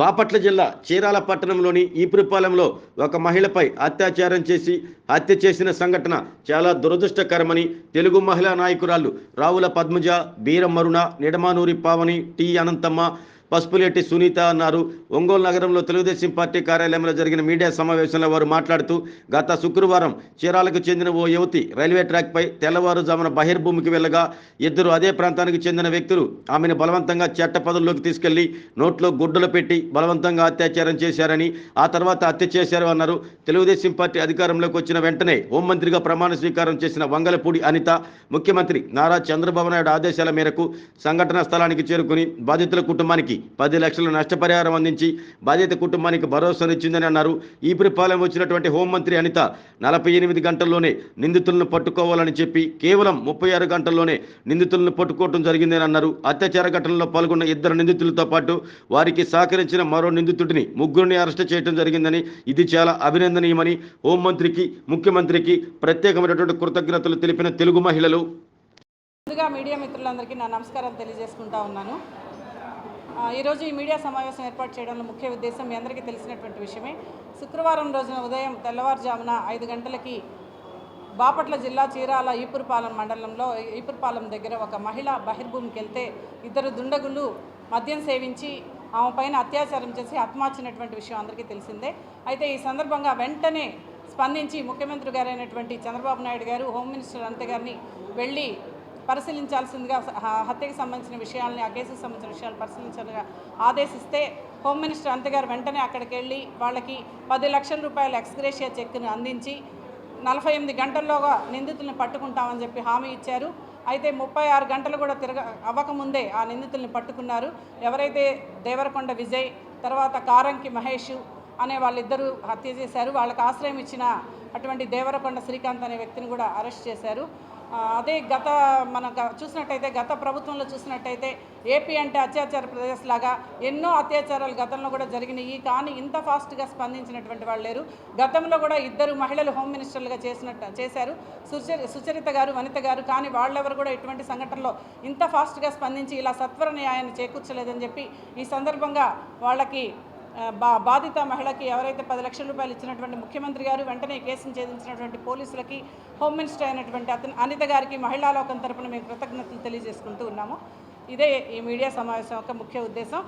బాపట్ల జిల్లా చీరాల పట్టణంలోని ఈపురపాలెంలో ఒక మహిళపై అత్యాచారం చేసి హత్య చేసిన సంఘటన చాలా దురదృష్టకరమని తెలుగు మహిళా నాయకురాలు రావుల పద్మజ బీరమరుణ నిడమానూరి పావని టి అనంతమ్మ పసుపులెట్టి సునీత అన్నారు. ఒంగోలు నగరంలో తెలుగుదేశం పార్టీ కార్యాలయంలో జరిగిన మీడియా సమావేశంలో వారు మాట్లాడుతూ గత శుక్రవారం చీరాలకు చెందిన ఓ యువతి రైల్వే ట్రాక్పై తెల్లవారుజామున బహిర్భూమికి వెళ్ళగా ఇద్దరు అదే ప్రాంతానికి చెందిన వ్యక్తులు ఆమెను బలవంతంగా చెట్ట తీసుకెళ్ళి నోట్లో గుడ్డలు పెట్టి బలవంతంగా అత్యాచారం చేశారని ఆ తర్వాత హత్య చేశారు అన్నారు. తెలుగుదేశం పార్టీ అధికారంలోకి వచ్చిన వెంటనే హోంమంత్రిగా ప్రమాణ స్వీకారం చేసిన వంగలపూడి అనిత ముఖ్యమంత్రి నారా చంద్రబాబు నాయుడు ఆదేశాల మేరకు సంఘటనా స్థలానికి చేరుకుని బాధితుల కుటుంబానికి పది లక్షల నష్టపరిహారం అందించి బాధిత కుటుంబానికి భరోసానిచ్చిందని అన్నారు. ఈపురిపాలెం వచ్చినటువంటి హోంమంత్రి అనిత నలభై ఎనిమిది గంటల్లోనే నిందితులను పట్టుకోవాలని చెప్పి కేవలం ముప్పై ఆరు గంటల్లోనే నిందితులను పట్టుకోవడం జరిగిందని అన్నారు. అత్యాచార ఘటనలో పాల్గొన్న ఇద్దరు నిందితులతో పాటు వారికి సహకరించిన మరో నిందితుడిని ముగ్గురిని అరెస్ట్ చేయడం జరిగిందని ఇది చాలా అభినందనీయమని హోంమంత్రికి ముఖ్యమంత్రికి ప్రత్యేకమైనటువంటి కృతజ్ఞతలు తెలిపిన తెలుగు మహిళలు. ముందుగా మీడియా మిత్రులందరికీ నా నమస్కారం తెలియజేసుకుంటా ఉన్నాను. ఈరోజు ఈ మీడియా సమావేశం ఏర్పాటు చేయడంలో ముఖ్య ఉద్దేశం మీ అందరికీ తెలిసినటువంటి విషయమే. శుక్రవారం రోజున ఉదయం తెల్లవారుజామున ఐదు గంటలకి బాపట్ల జిల్లా చీరాల ఈపురపాలెం మండలంలో ఈపురపాలెం దగ్గర ఒక మహిళ బహిర్భూమికి వెళ్తే ఇద్దరు దుండగులు మద్యం సేవించి ఆమె పైన అత్యాచారం చేసి హత్మార్చినటువంటి విషయం అందరికీ తెలిసిందే. అయితే ఈ సందర్భంగా వెంటనే స్పందించి ముఖ్యమంత్రి గారైనటువంటి చంద్రబాబు నాయుడు గారు హోమ్ మినిస్టర్ అంతే గారిని వెళ్ళి పరిశీలించాల్సిందిగా హత్యకు సంబంధించిన విషయాల్ని ఆ కేసుకు సంబంధించిన విషయాలు పరిశీలించాలని ఆదేశిస్తే హోమ్ మినిస్టర్ అంతగారు వెంటనే అక్కడికి వెళ్ళి వాళ్ళకి పది లక్షల రూపాయల ఎక్స్గ్రేషియా చెక్ను అందించి నలభై ఎనిమిది గంటల్లోగా నిందితుల్ని పట్టుకుంటామని చెప్పి హామీ ఇచ్చారు. అయితే ముప్పై ఆరు గంటలు కూడా తిరగ అవ్వకముందే ఆ నిందితుల్ని పట్టుకున్నారు. ఎవరైతే దేవరకొండ విజయ్ తర్వాత కారంకి మహేష్ అనే వాళ్ళిద్దరూ హత్య చేశారు. వాళ్ళకి ఆశ్రయం ఇచ్చిన అటువంటి దేవరకొండ శ్రీకాంత్ అనే వ్యక్తిని కూడా అరెస్ట్ చేశారు. అదే గత మన చూసినట్టయితే గత ప్రభుత్వంలో చూసినట్టయితే ఏపీ అంటే అత్యాచార ప్రదేశ్ లాగా ఎన్నో అత్యాచారాలు గతంలో కూడా జరిగినాయి. కానీ ఇంత ఫాస్ట్గా స్పందించినటువంటి వాళ్ళు లేరు. గతంలో కూడా ఇద్దరు మహిళలు హోమ్ మినిస్టర్లుగా చేసినట్టు చేశారు. సుచరి సుచరిత గారు వనిత గారు కానీ వాళ్ళెవరు కూడా ఇటువంటి సంఘటనలో ఇంత ఫాస్ట్గా స్పందించి ఇలా సత్వర న్యాయాన్ని చేకూర్చలేదని చెప్పి ఈ సందర్భంగా వాళ్ళకి బా బాధిత మహిళకి ఎవరైతే పది లక్షల రూపాయలు ఇచ్చినటువంటి ముఖ్యమంత్రి గారు వెంటనే కేసును ఛేదించినటువంటి పోలీసులకి హోమ్ మినిస్టర్ అయినటువంటి అతను అనిత గారికి మహిళా లోకం తరపున మేము కృతజ్ఞతలు తెలియజేసుకుంటూ ఉన్నాము. ఇదే ఈ మీడియా సమావేశం యొక్క ముఖ్య ఉద్దేశం.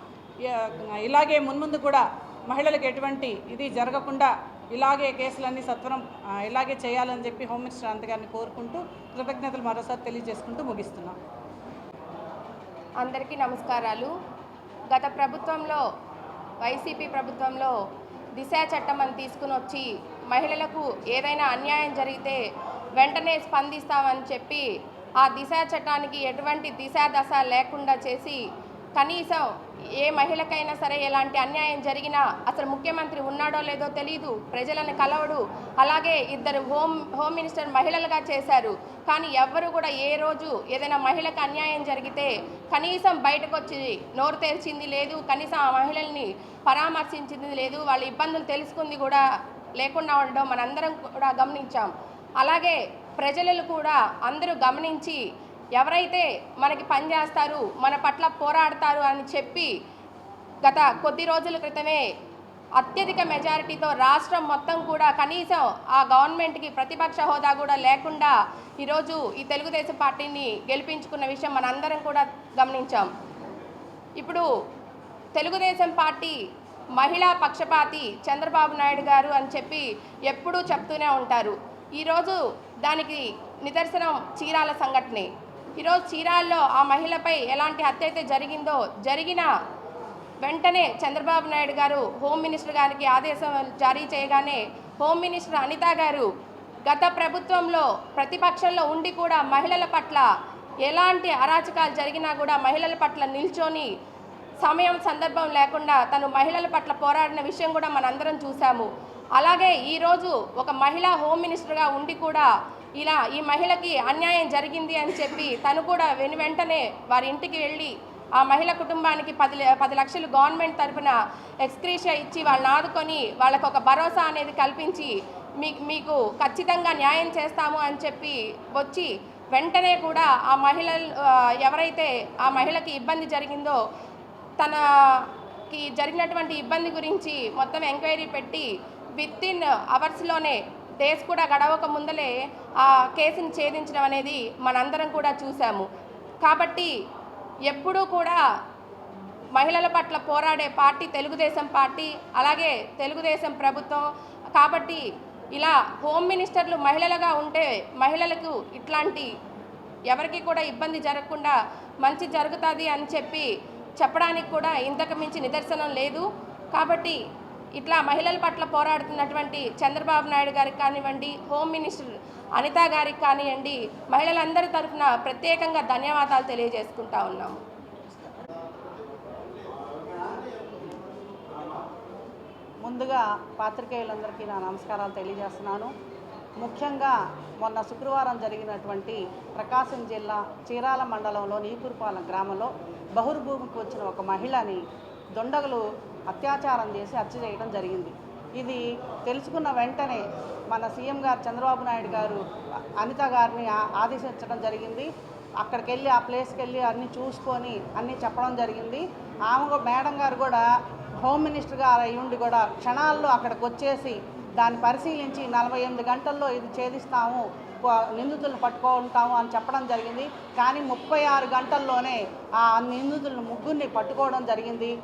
ఇలాగే మున్ముందు కూడా మహిళలకు ఎటువంటి ఇది జరగకుండా ఇలాగే కేసులన్నీ సత్వరం ఇలాగే చేయాలని చెప్పి హోమ్ మినిస్టర్ అనిత గారిని కోరుకుంటూ కృతజ్ఞతలు మరోసారి తెలియజేసుకుంటూ ముగిస్తున్నాం. అందరికీ నమస్కారాలు. గత ప్రభుత్వంలో వైసీపీ ప్రభుత్వంలో దిశ చట్టం అని తీసుకుని వచ్చి మహిళలకు ఏదైనా అన్యాయం జరిగితే వెంటనే స్పందిస్తామని చెప్పి ఆ దిశ చట్టానికి ఎటువంటి దిశ దశ లేకుండా చేసి కనీసం ఏ మహిళకైనా సరే ఎలాంటి అన్యాయం జరిగినా అసలు ముఖ్యమంత్రి ఉన్నాడో లేదో తెలియదు ప్రజలను కలవడు. అలాగే ఇద్దరు హోమ్ హోమ్ మినిస్టర్ మహిళలుగా చేశారు. కానీ ఎవ్వరు కూడా ఏ రోజు ఏదైనా మహిళకు అన్యాయం జరిగితే కనీసం బయటకు వచ్చి నోరు తెరిచింది లేదు కనీసం ఆ మహిళల్ని పరామర్శించింది లేదు వాళ్ళ ఇబ్బందులు తెలుసుకుంది కూడా లేకుండా ఉండడం మనందరం కూడా గమనించాం. అలాగే ప్రజలు కూడా అందరూ గమనించి ఎవరైతే మనకి పనిచేస్తారు మన పట్ల పోరాడతారు అని చెప్పి గత కొద్ది రోజుల క్రితమే అత్యధిక మెజారిటీతో రాష్ట్రం మొత్తం కూడా కనీసం ఆ గవర్నమెంట్కి ప్రతిపక్ష హోదా కూడా లేకుండా ఈరోజు ఈ తెలుగుదేశం పార్టీని గెలిపించుకున్న విషయం మనందరం కూడా గమనించాం. ఇప్పుడు తెలుగుదేశం పార్టీ మహిళా పక్షపాతి చంద్రబాబు నాయుడు గారు అని చెప్పి ఎప్పుడూ చెప్తూనే ఉంటారు. ఈరోజు దానికి నిదర్శనం చీరాల సంఘటనే. ఈరోజు చీరాల్లో ఆ మహిళపై ఎలాంటి హత్య అయితే జరిగిందో జరిగిన వెంటనే చంద్రబాబు నాయుడు గారు హోమ్ మినిస్టర్ గారికి ఆదేశం జారీ చేయగానే హోమ్ మినిస్టర్ అనిత గారు గత ప్రభుత్వంలో ప్రతిపక్షంలో ఉండి కూడా మహిళల పట్ల ఎలాంటి అరాచకాలు జరిగినా కూడా మహిళల పట్ల నిల్చొని సమయం సందర్భం లేకుండా తను మహిళల పట్ల పోరాడిన విషయం కూడా మనందరం చూసాము అలాగే ఈరోజు ఒక మహిళా హోమ్ మినిస్టర్గా ఉండి కూడా ఇలా ఈ మహిళకి అన్యాయం జరిగింది అని చెప్పి తను కూడా వెను వెంటనే వారి ఇంటికి వెళ్ళి ఆ మహిళ కుటుంబానికి పది ల- పది లక్షలు గవర్నమెంట్ తరఫున ఎక్స్క్రీష ఇచ్చి వాళ్ళని ఆదుకొని వాళ్ళకు ఒక భరోసా అనేది కల్పించి మీకు మీకు ఖచ్చితంగా న్యాయం చేస్తాము అని చెప్పి వచ్చి వెంటనే కూడా ఆ మహిళలు ఎవరైతే ఆ మహిళకి ఇబ్బంది జరిగిందో తనకి జరిగినటువంటి ఇబ్బంది గురించి మొత్తం ఎంక్వైరీ పెట్టి విత్ ఇన్ అవర్స్లోనే డేస్ కూడా గడవక ముందలే ఆ కేసుని ఛేదించడం అనేది మనందరం కూడా చూసాము కాబట్టి ఎప్పుడూ కూడా మహిళల పట్ల పోరాడే పార్టీ తెలుగుదేశం పార్టీ అలాగే తెలుగుదేశం ప్రభుత్వం. కాబట్టి ఇలా హోమ్ మినిస్టర్లు మహిళలుగా ఉంటే మహిళలకు ఇట్లాంటి ఎవరికి కూడా ఇబ్బంది జరగకుండా మంచి జరుగుతుంది అని చెప్పి చెప్పడానికి కూడా ఇంతకు మించి నిదర్శనం లేదు. కాబట్టి ఇట్లా మహిళల పట్ల పోరాడుతున్నటువంటి చంద్రబాబు నాయుడు గారికి కానివ్వండి హోమ్ మినిస్టర్ అనిత గారికి కానివ్వండి మహిళలందరి తరఫున ప్రత్యేకంగా ధన్యవాదాలు తెలియజేసుకుంటా ఉన్నాము. ముందుగా పాత్రికేయులందరికీ నా నమస్కారాలు తెలియజేస్తున్నాను. ముఖ్యంగా మొన్న శుక్రవారం జరిగినటువంటి ప్రకాశం జిల్లా చీరాల మండలంలో నీపూర్పాలెం గ్రామంలో బహుర్భూమికి వచ్చిన ఒక మహిళని దొండగలు అత్యాచారం చేసి హత్య చేయడం జరిగింది. ఇది తెలుసుకున్న వెంటనే మన సీఎం గారు చంద్రబాబు నాయుడు గారు అనిత గారిని ఆదేశించడం జరిగింది. అక్కడికి వెళ్ళి ఆ ప్లేస్కి వెళ్ళి అన్నీ చూసుకొని అన్నీ చెప్పడం జరిగింది. ఆమె మేడం గారు కూడా హోమ్ మినిస్టర్ గారు అయ్యుండి కూడా క్షణాల్లో అక్కడికి వచ్చేసి దాన్ని పరిశీలించి నలభై ఎనిమిది గంటల్లో ఇది ఛేదిస్తాము ప- నిందితులను పట్టుకుంటాము అని చెప్పడం జరిగింది. కానీ ముప్పై ఆరు గంటల్లోనే ఆ నిందితులను ముగ్గురిని పట్టుకోవడం జరిగింది.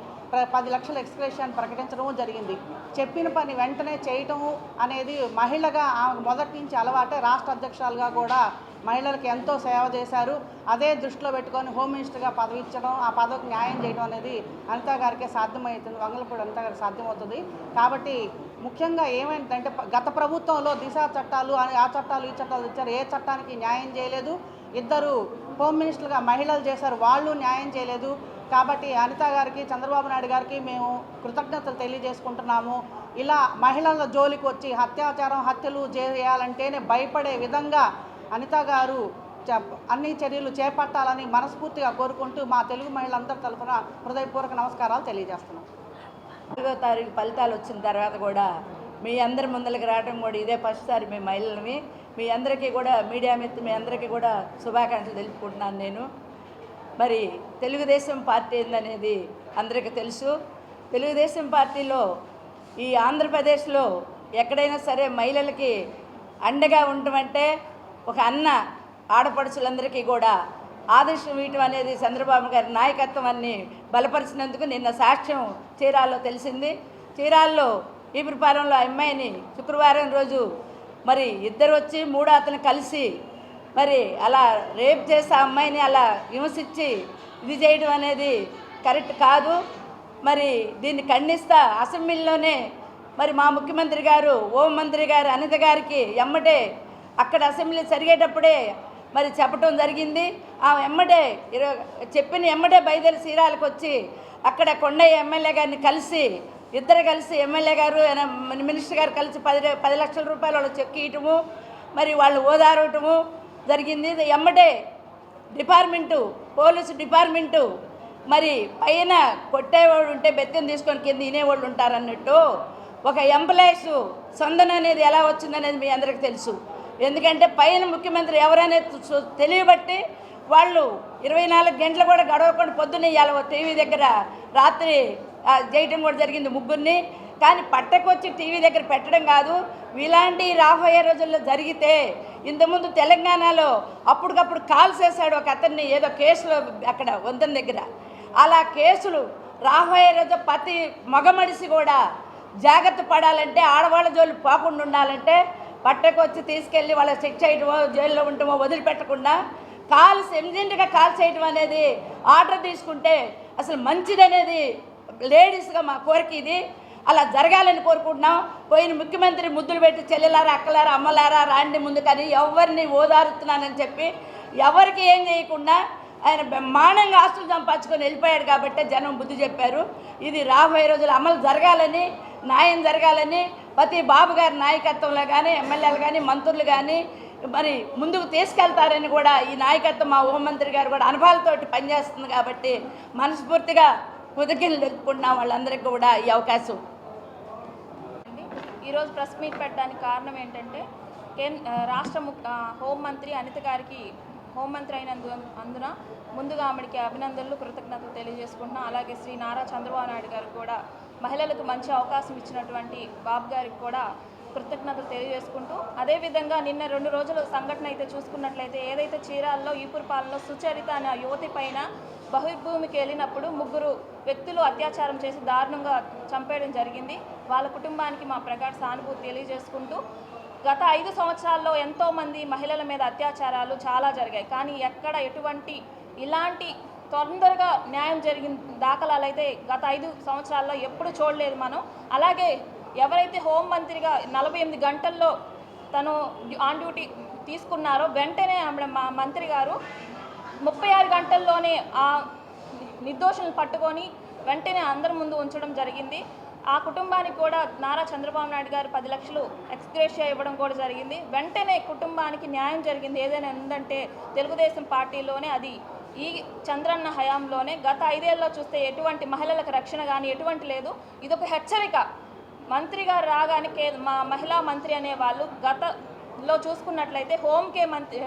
పది లక్షల ఎక్స్క్రేషన్ ప్రకటించడం జరిగింది. చెప్పిన పని వెంటనే చేయటము అనేది మహిళగా ఆమె మొదటి నుంచి అలవాటే రాష్ట్ర అధ్యక్షురాలుగా కూడా మహిళలకు ఎంతో సేవ చేశారు. అదే దృష్టిలో పెట్టుకొని హోమ్ మినిస్టర్గా పదవి ఇచ్చడం ఆ పదవికి న్యాయం చేయడం అనేది అనితా గారికే సాధ్యమవుతుంది. వంగలపూడి అనితా గారికి సాధ్యమవుతుంది. కాబట్టి ముఖ్యంగా ఏమైందంటే గత ప్రభుత్వంలో దిశ చట్టాలు అని ఆ చట్టాలు ఈ చట్టాలు ఇచ్చారు. ఏ చట్టానికి న్యాయం చేయలేదు. ఇద్దరు హోమ్ మినిస్టర్గా మహిళలు చేశారు. వాళ్ళు న్యాయం చేయలేదు. కాబట్టి అనిత గారికి చంద్రబాబు నాయుడు గారికి మేము కృతజ్ఞతలు తెలియజేసుకుంటున్నాము. ఇలా మహిళల జోలికి వచ్చి అత్యాచారం హత్యలు చేయాలంటేనే భయపడే విధంగా అనిత గారు చ- అన్ని చర్యలు చేపట్టాలని మనస్ఫూర్తిగా కోరుకుంటూ మా తెలుగు మహిళలందరి తరఫున హృదయపూర్వక నమస్కారాలు తెలియజేస్తున్నాం. నాలుగో తారీఖు ఫలితాలు వచ్చిన తర్వాత కూడా మీ అందరి ముందలకి రావడం కూడా ఇదే ఫస్ట్ సారి మీ మహిళలని. మీ అందరికీ కూడా మీడియా మిత్రు మీ అందరికీ కూడా శుభాకాంక్షలు తెలుపుకుంటున్నాను నేను. మరి తెలుగుదేశం పార్టీ ఏందనేది అందరికీ తెలుసు. తెలుగుదేశం పార్టీలో ఈ ఆంధ్రప్రదేశ్లో ఎక్కడైనా సరే మహిళలకి అండగా ఉండటమంటే ఒక అన్న ఆడపడుచులందరికీ కూడా ఆదర్శం వీయటం అనేది చంద్రబాబు గారి నాయకత్వం అన్ని బలపరిచినందుకు నిన్న సాక్ష్యం చీరాల్లో తెలిసింది. చీరాల్లో ఈపురపాలెంలో ఆ అమ్మాయిని శుక్రవారం రోజు మరి ఇద్దరు వచ్చి మూడు అతను కలిసి మరి అలా రేప్ చేసి ఆ అమ్మాయిని అలా హింసించి ఇది చేయడం అనేది కరెక్ట్ కాదు. మరి దీన్ని ఖండిస్తా అసెంబ్లీలోనే మరి మా ముఖ్యమంత్రి గారు హోం మంత్రి గారు అనిత గారికి ఎమ్మటే అక్కడ అసెంబ్లీ జరిగేటప్పుడే మరి చెప్పటం జరిగింది. ఆ ఎమ్మడే చెప్పిన ఎమ్మడే బయలుదేరి సీరాలకు వచ్చి అక్కడ కొండయ్య ఎమ్మెల్యే గారిని కలిసి ఇద్దరు కలిసి ఎమ్మెల్యే గారు మినిస్టర్ గారు కలిసి పది పది లక్షల రూపాయలు వాళ్ళు చెక్ ఇవ్వటము మరి వాళ్ళు ఓదారవటము జరిగింది. ఎమ్మడే డిపార్ట్మెంటు పోలీసు డిపార్ట్మెంటు మరి పైన కొట్టేవాడు ఉంటే బెత్తం తీసుకొని కింద తినేవాళ్ళు ఉంటారన్నట్టు ఒక ఎంప్లాయీస్ సొందన అనేది ఎలా వచ్చిందనేది మీ అందరికీ తెలుసు. ఎందుకంటే పైన ముఖ్యమంత్రి ఎవరైనా తెలియబట్టి వాళ్ళు ఇరవై నాలుగు గంటలు కూడా గడవకుండా పొద్దున్న ఇవాళ టీవీ దగ్గర రాత్రి చేయటం కూడా జరిగింది ముగ్గురిని. కానీ పట్టకొచ్చి టీవీ దగ్గర పెట్టడం కాదు. ఇలాంటి రాబోయే రోజుల్లో జరిగితే ఇంతకుముందు తెలంగాణలో అప్పటికప్పుడు కాల్ చేశాడు ఒక అతన్ని ఏదో కేసులో అక్కడ వంతెన దగ్గర. అలా కేసులు రాబోయే రోజు ప్రతి మగ మనిషి కూడా జాగ్రత్త పడాలంటే ఆడవాళ్ళ జోలు పోకుండా ఉండాలంటే పట్టకొచ్చి తీసుకెళ్ళి వాళ్ళ చెక్ చేయటమో జైల్లో ఉండటమో వదిలిపెట్టకుండా కాల్స్ ఎమిజెంట్గా కాల్ చేయటం అనేది ఆర్డర్ తీసుకుంటే అసలు మంచిదనేది లేడీస్గా మా కోరిక ఇది. అలా జరగాలని కోరుకుంటున్నాం. పోయిన ముఖ్యమంత్రి ముద్దులు పెట్టి చెల్లెలారా అక్కలారా అమ్మలారా రాండి ముందు కానీ ఎవరిని ఓదారుతున్నానని చెప్పి ఎవరికి ఏం చేయకుండా ఆయన బ్రహ్మాండంగా ఆస్తులు సంపాదించుకొని వెళ్ళిపోయాడు కాబట్టి జనం బుద్ధి చెప్పారు. ఇది రాబోయే రోజులు అమలు జరగాలని న్యాయం జరగాలని ప్రతి బాబు గారి నాయకత్వంలో కానీ ఎమ్మెల్యేలు కానీ మంత్రులు కానీ మరి ముందుకు తీసుకెళ్తారని కూడా ఈ నాయకత్వం మా హోంమంత్రి గారు కూడా అనుభవాలతోటి పనిచేస్తుంది కాబట్టి మనస్ఫూర్తిగా కృతజ్ఞతలు తెలుపుకుంటున్నాం వాళ్ళందరికీ కూడా ఈ అవకాశం. ఈరోజు ప్రెస్ మీట్ పెట్టడానికి కారణం ఏంటంటే కేంద్ర రాష్ట్ర ముఖ్య హోంమంత్రి అనిత గారికి హోంమంత్రి అయినందు అందున ముందుగా ఆమెడికి అభినందనలు కృతజ్ఞతలు తెలియజేసుకుంటున్నాం. అలాగే శ్రీ నారా చంద్రబాబు నాయుడు గారు కూడా మహిళలకు మంచి అవకాశం ఇచ్చినటువంటి బాబు గారికి కూడా కృతజ్ఞతలు తెలియజేసుకుంటూ అదేవిధంగా నిన్న రెండు రోజుల సంఘటన అయితే చూసుకున్నట్లయితే ఏదైతే చీరాల్లో ఈపురపాలెంలో సుచరిత అనే యువతి పైన బహిర్భూమికి వెళ్ళినప్పుడు ముగ్గురు వ్యక్తులు అత్యాచారం చేసి దారుణంగా చంపేయడం జరిగింది. వాళ్ళ కుటుంబానికి మా ప్రగాఢ సానుభూతి తెలియజేసుకుంటూ గత ఐదు సంవత్సరాల్లో ఎంతోమంది మహిళల మీద అత్యాచారాలు చాలా జరిగాయి. కానీ ఎక్కడ ఎటువంటి ఇలాంటి తొందరగా న్యాయం జరిగిన దాఖలాలు అయితే గత ఐదు సంవత్సరాల్లో ఎప్పుడు చూడలేదు మనం. అలాగే ఎవరైతే హోంమంత్రిగా నలభై ఎనిమిది గంటల్లో తను ఆన్ డ్యూటీ తీసుకున్నారో వెంటనే ఆమె మా మంత్రి గారు ముప్పై ఆరు గంటల్లోనే ఆ నిర్దోషులను పట్టుకొని వెంటనే అందరి ముందు ఉంచడం జరిగింది. ఆ కుటుంబానికి కూడా నారా చంద్రబాబు నాయుడు గారు పది లక్షలు ఎక్స్గ్రేషియా ఇవ్వడం కూడా జరిగింది. వెంటనే కుటుంబానికి న్యాయం జరిగింది. ఏదైనా ఉందంటే తెలుగుదేశం పార్టీలోనే అది ఈ చంద్రన్న హయాంలోనే గత ఐదేళ్ళలో చూస్తే ఎటువంటి మహిళలకు రక్షణ కానీ ఎటువంటి లేదు. ఇదొక హెచ్చరిక. మంత్రి గారు రాగానే కే మా మహిళా మంత్రి అనే వాళ్ళు గతలో చూసుకున్నట్లయితే హోంకే కే మంత్రి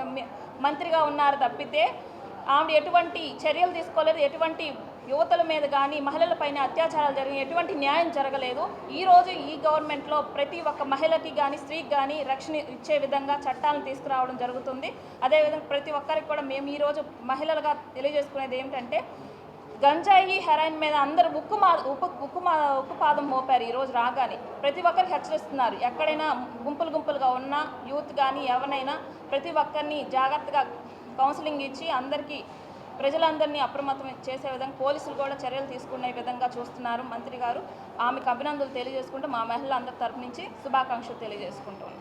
మంత్రిగా ఉన్నారు తప్పితే ఆవిడ ఎటువంటి చర్యలు తీసుకోలేదు. ఎటువంటి యువతల మీద కానీ మహిళలపైన అత్యాచారాలు జరిగిన ఎటువంటి న్యాయం జరగలేదు. ఈరోజు ఈ గవర్నమెంట్లో ప్రతి ఒక్క మహిళకి కానీ స్త్రీకి కానీ రక్షణ ఇచ్చే విధంగా చట్టాలను తీసుకురావడం జరుగుతుంది. అదేవిధంగా ప్రతి ఒక్కరికి కూడా మేము ఈరోజు మహిళలుగా తెలియజేసుకునేది ఏమిటంటే గంజాయి హెరాయిన్ మీద అందరూ ఉక్కు మా ఉప్పు ఉక్కు మా ఉక్కుపాదం మోపారు ఈరోజు రాగానే. ప్రతి ఒక్కరికి హెచ్చరిస్తున్నారు. ఎక్కడైనా గుంపులు గుంపులుగా ఉన్న యూత్ కానీ ఎవరైనా ప్రతి ఒక్కరిని జాగ్రత్తగా కౌన్సిలింగ్ ఇచ్చి అందరికీ ప్రజలందరినీ అప్రమత్తం చేసే విధంగా పోలీసులు కూడా చర్యలు తీసుకునే విధంగా చూస్తున్నారు మంత్రి గారు. ఆమెకు అభినందనలు తెలియజేసుకుంటూ మా మహిళలందరి తరపు నుంచి శుభాకాంక్షలు తెలియజేసుకుంటున్నాను